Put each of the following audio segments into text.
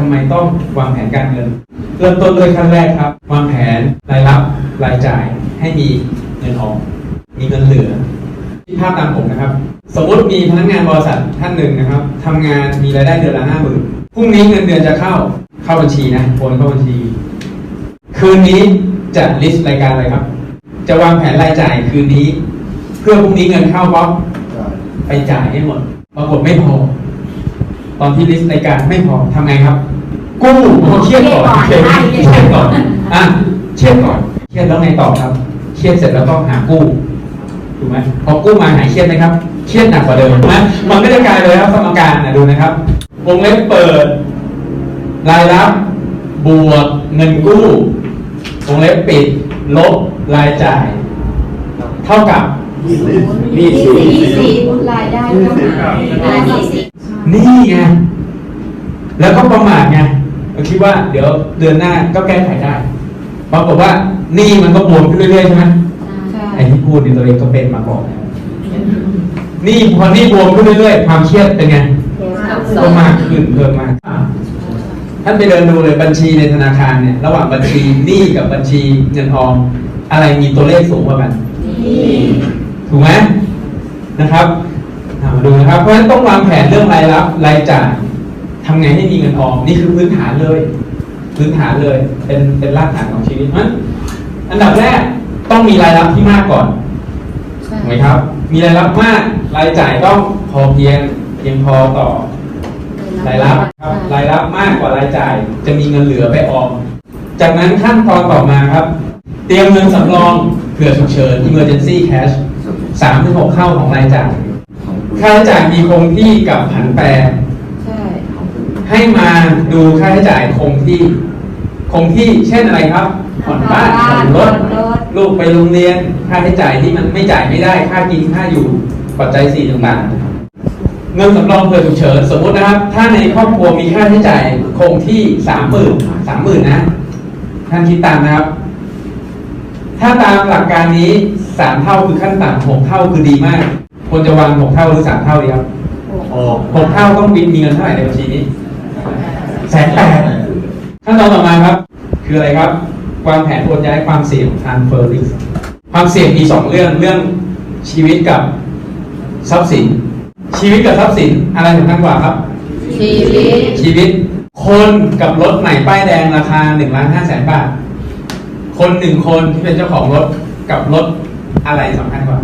ทำไมต้องวางแผนการเงิน เริ่มต้นด้วยขั้นแรกครับ วางแผนรายรับรายจ่ายให้มีเงินออก มีเงินเหลือที่ภาพตามผมนะครับ สมมติมีพนักงานบริษัทท่านหนึ่งนะครับทำงานมีรายได้เดือนละห้าหมื่นพรุ่งนี้เงินเดือนจะเข้าเข้าบัญชีนะโอนเข้าบัญชี คืนนี้จะลิสต์รายการอะไรครับ จะวางแผนรายจ่ายคืนนี้ เพื่อพรุ่งนี้เงินเข้าป๊อปไปจ่ายให้หมดปรากฏไม่พอ ตอนที่ลิสต์รายการไม่พอทำไงครับ กู้โอ้เครียดก่อนโอเคเครียดก่อนอะเครียดก่อนเครียดแล้วไงต่อครับเครียดเสร็จแล้วก็หากู้ถูกไหมพอกู้มาหายเครียดไหมครับเครียดหนักกว่าเดิมนะมันก็จะกลายเลยครับสมการนะดูนะครับวงเล็บเปิด รายรับบวกเงินกู้วงเล็บปิด ลบรายจ่าย เท่ากับนี่สี่สี่รายได้ก็หารรายได้สี่ นี่ไงแล้วก็ประมาทไงเราคิดว่าเดี๋ยวเดือนหน้าก็แก้ไขได้ปรากฏว่าหนี่มันก็บวมขึ้นเรื่อยๆใช่ไหมใช่ไอ้ที่พูดนี่ตัวเองก็เป็นมาก่อนแล้วหนี่พอหนี่บวมขึ้นเรื่อยๆความเครียดเป็นไงสอก็งมากขึ้นเพิ่มมากท่านไปเดินดูเลยบัญชีในธนาคารเนี่ย ระหว่างบัญชีหนี้กับบัญชีเงินทองอะไรมีตัวเลขสูงกว่ากันถูกไหมนะครับอ่ามา ดูนะครับ เพราะฉะนั้นต้องวางแผนเรื่องรายรับรายจ่ายทำไงให้มีเงินออมนี่คือพื้นฐานเลย พื้นฐานเลยเป็นเป็นรากฐานของชีวิตเพราะฉะนั้นอันดับแรกต้องมีรายรับที่มากก่อนถูกไหมครับ มีรายรับมากรายจ่ายต้องพอเพียงเพียงพอต่อรายรับครับรายรับมากกว่ารายจ่าย จะมีเงินเหลือไปออม จากนั้นขั้นตอนต่อมาครับ เตรียมเงินสำรองเผื่อฉุกเฉิน emergency cash สามถึงหกเข้าของรายจ่าย ค่าใช้จ่ายมีคงที่กับผันแปร ใช่ให้มาดูค่าใช้จ่ายคงที่ คงที่เช่นอะไรครับผ่อนบ้านผ่อนรถลูกไปโรงเรียนค่าใช้จ่ายที่มันไม่จ่ายไม่ได้ค่ากินค่าอยู่ปัจจัยสี่ต่างๆเงินสำรองเผื่อฉุกเฉินสมมุตินะครับ ถ้าในครอบครัวมีค่าใช้จ่ายคงที่สามหมื่นสามหมื่นนะท่านคิดตามนะครับ ถ้าตามหลักการนี้สามเท่าคือขั้นต่ำหกเท่าคือดีมาก ควรจะวางหกเท่าหรือสามเท่าดีครับหกเท่าต้องมีเงินเท่าไหร่ในบัญชีนี้แสนแปดขั้นตอนต่อมาครับ คืออะไรครับวางแผนโอนย้ายความเสี่ยง transfer risk ความเสี่ยงมีสองเรื่องเรื่องชีวิตกับทรัพย์สิน ชีวิตกับทรัพย์สินอะไรสำคัญกว่าครับ ชีวิตชีวิต คนกับรถใหม่ป้ายแดงราคาหนึ่งล้านห้าแสนบาท คนหนึ่งคนที่เป็นเจ้าของรถกับรถอะไรสำคัญกว่า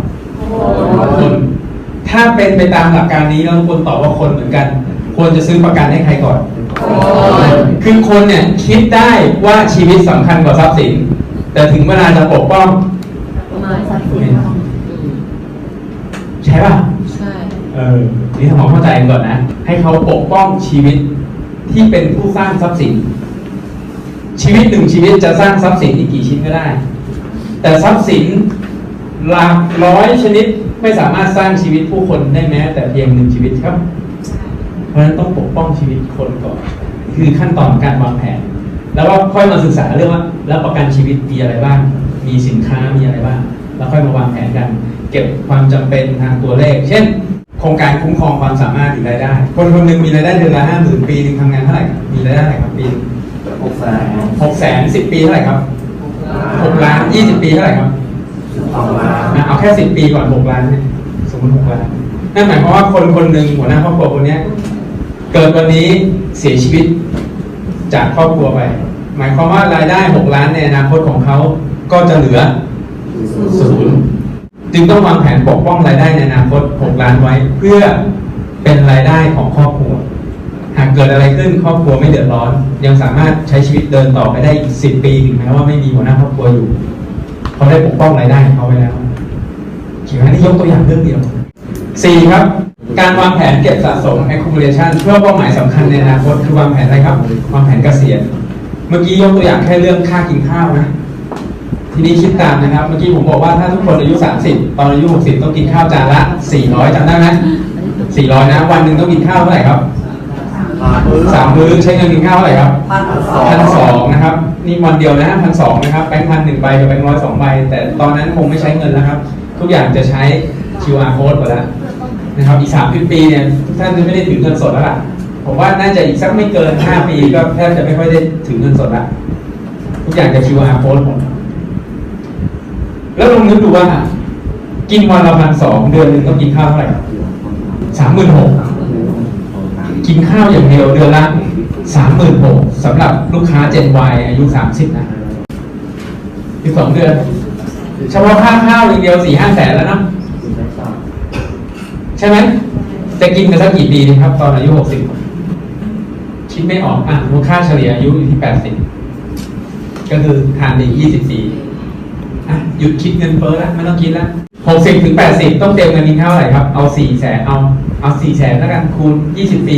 คน ถ้าเป็นไปตามหลักการนี้เราควรตอบว่าคนเหมือนกัน ควรจะซื้อประกันให้ใครก่อน คือคนเนี่ยคิดได้ว่าชีวิตสำคัญกว่าทรัพย์สิน แต่ถึงเวลาจะปกป้องมาทรัพย์สินใช่ป่ะ ใช่ เออ นี่ทำความเข้าใจกันก่อนนะ ให้เขาปกป้องชีวิตที่เป็นผู้สร้างทรัพย์สิน ชีวิตหนึ่งชีวิตจะสร้างทรัพย์สินอีกกี่ชิ้นก็ได้ แต่ทรัพย์สินหลักร้อยชนิด ไม่สามารถสร้างชีวิตผู้คนได้แม้แต่เพียงหนึ่งชีวิตครับ เพราะฉะนั้นต้องปกป้องชีวิตคนก่อน คือขั้นตอนการวางแผน แล้วก็ค่อยมาศึกษาเรื่องว่า แล้วประกันชีวิตมีอะไรบ้าง มีสินค้ามีอะไรบ้าง แล้วค่อยมาวางแผนกัน เก็บความจำเป็นทางตัวเลข เช่น โครงการคุ้มครองความสามารถหรือรายได้ คนคนหนึ่งมีรายได้เดือนละห้าหมื่นปีหนึ่งทำงานเท่าไหร่ครับมีรายได้เท่าไหร่ครับปีหนึ่งหกแสนหกแสนสิบปีเท่าไหร่ครับหกล้านยี่สิบปีเท่าไหร่ครับ สองล้านอะเอาแค่สิบปีก่อนหกล้านเนี่ยสมมติหกล้านนั่นหมายความว่าคนคนหนึ่งหัวหน้าครอบครัวคนเนี้ย เกิดวันนี้เสียชีวิตจากครอบครัวไป หมายความว่ารายได้หกล้านในอนาคตของเขาก็จะเหลือศูนย์จึงต้องวางแผนปกป้องรายได้ในอนาคตหกล้านไว้ เพื่อเป็นรายได้ของครอบครัวหากเกิดอะไรขึ้นครอบครัวไม่เดือดร้อน ยังสามารถใช้ชีวิตเดินต่อไปได้อีกสิบปีถึงแม้ว่าไม่มีหัวหน้าครอบครัวอยู่ เขาได้ปกป้องรายได้ของเขาไว้แล้วขีดไว้นี่ยกตัวอย่างเรื่องเดียวสี่ครับ การวางแผนเก็บสะสม accumulation เพื่อเป้าหมายสำคัญในอนาคตคือวางแผนอะไรครับวางแผนเกษียณเมื่อกี้ยกตัวอย่างแค่เรื่องค่ากินข้าวนะทีนี้คิดตามนะครับ เมื่อกี้ผมบอกว่าถ้าทุกคนอายุ 30 ตอนอายุ 60 ต้องกินข้าวจานละ 400จำได้ไหม400 นะ วันหนึ่งต้องกินข้าวเท่าไหร่ครับสามมื้อใช้เงินกินข้าวเท่าไหร่ครับพันสองพันสองนะครับ นี่วันเดียวนะพันสองนะครับแบงค์พันหนึ่งใบกับแบงค์ร้อยสองใบ แต่ตอนนั้นคงไม่ใช้เงินแล้วครับ ทุกอย่างจะใช้ QR code หมดแล้วนะครับอีกสามปีเนี่ยทุกท่านจะไม่ได้ถือเงินสดแล้วล่ะผมว่าน่าจะอีกสักไม่เกินห้าปีก็แทบจะไม่ค่อยได้ถึงเงินสดละทุกอย่างจะ QR code หมดแล้วลองนึกดูว่า กินวันละพันสองเดือนหนึ่งต้องกินข้าวเท่าไหร่สามหมื่นหกกินข้าวอย่างเดียวเดือนละ สามหมื่นหกสำหรับลูกค้า Gen Y อายุสามสิบนะอีกสองเดือน เฉพาะค่าข้าวอย่างเดียวสี่ห้าแสนแล้วนะใช่ไหมจะกินกันสักกี่ปีดีครับ ตอนอายุหกสิบคิดไม่ออกอะมูลค่าเฉลี่ยอายุอยู่ที่แปดสิบก็คือทานไปยี่สิบปีอะหยุดคิดเงินเฟ้อแล้วไม่ต้องคิดแล้วหกสิบถึงแปดสิบต้องเตรียมเงินกินข้าวเท่าไหร่ครับ เอาสี่แสนเอาเอาสี่แสนแล้วกันคูณยี่สิบปี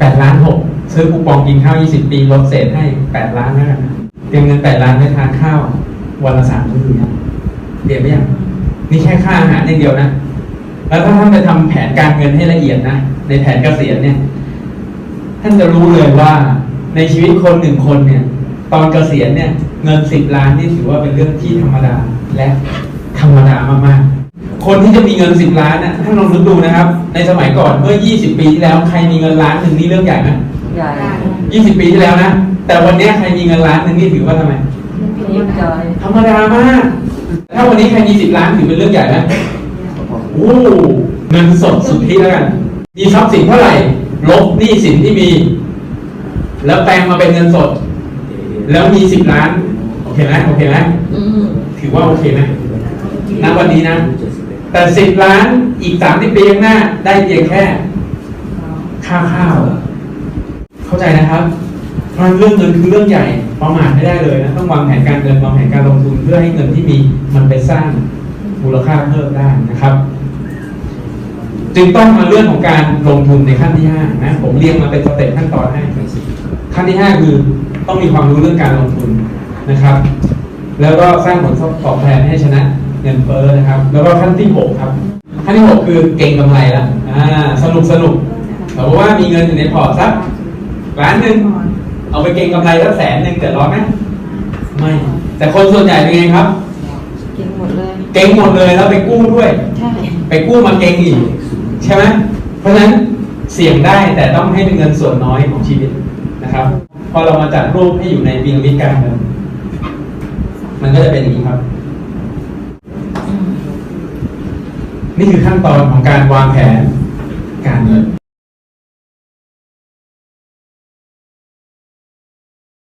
แปดล้านหกซื้อคูปองกินข้าวยี่สิบปีลดเศษให้แปดล้านแล้วกันเตรียมเงินแปดล้านไปทานข้าววันละสามมื้อนะเตรียมไปยังนี่แค่ค่าอาหารอย่างเดียวนะ แล้วถ้าท่านไปทำแผนการเงินให้ละเอียดนะในแผนเกษียณเนี่ย ท่านจะรู้เลยว่าในชีวิตคนหนึ่งคนเนี่ย ตอนเกษียณเนี่ย เงินสิบล้านนี่ถือว่าเป็นเรื่องที่ธรรมดาและธรรมดามากๆ คนที่จะมีเงินสิบล้านน่ะท่านลองนึกดูนะครับ ในสมัยก่อนเมื่อ 20 ปีที่แล้วใครมีเงินล้านหนึ่งนี่เรื่องใหญ่ไหมใหญ่20 ปีที่แล้วนะ แต่วันเนี้ยใครมีเงินล้านหนึ่งนี่ถือว่าทำไมยิ่งใหญ่ธรรมดามาก ถ้าวันนี้ใครมีสิบล้านถือเป็นเรื่องใหญ่ไหมโอ้เงินสดสุทธิแล้วกัน มีทรัพย์สินเท่าไหร่ ลบหนี้สินที่มี แล้วแปลงมาเป็นเงินสด แล้วมีสิบล้าน โอเคไหมโอเคไหมอืมถือว่าโอเคไหมณวันนี้นะ แต่สิบล้านอีกสามสิบปีข้างหน้า ได้เพียงแค่ค่าข้าว เข้าใจนะครับเพราะฉะนั้นเรื่องเงินคือเรื่องใหญ่ประมาทไม่ได้เลยนะต้องวางแผนการเงินวางแผนการลงทุนเพื่อให้เงินที่มีมันไปสร้างมูลค่าเพิ่มได้นะครับ จึงต้องมาเรื่องของการลงทุนในขั้นที่ห้านะผมเรียงมาเป็นสเต็ปขั้นตอนให้ขั้นที่ห้าคือต้องมีความรู้เรื่องการลงทุนนะครับ แล้วก็สร้างผลตอบแทนให้ชนะ เงินเฟ้อนะครับ แล้วก็ขั้นที่หกครับ ขั้นที่หกคือเก่งกำไรละอ่าสนุกสนุกสมมติว่ามีเงินอยู่ในพอร์ตสักล้านหนึ่งเอาไปเก่งกำไรสักแสนหนึ่งเดือดร้อนไหมไม่ แต่คนส่วนใหญ่เป็นไงครับ เก่งหมดเลย เก่งหมดเลยแล้วไปกู้ด้วย ใช่ ไปกู้มาเก่งอีก ใช่ไหมเพราะฉะนั้นเสี่ยงได้แต่ต้องให้เป็นเงินส่วนน้อยของชีวิตนะครับ พอเรามาจัดรูปให้อยู่ในปีระมิดการเงินมันก็จะเป็นอย่างนี้ครับ นี่คือขั้นตอนของการวางแผนการเงิน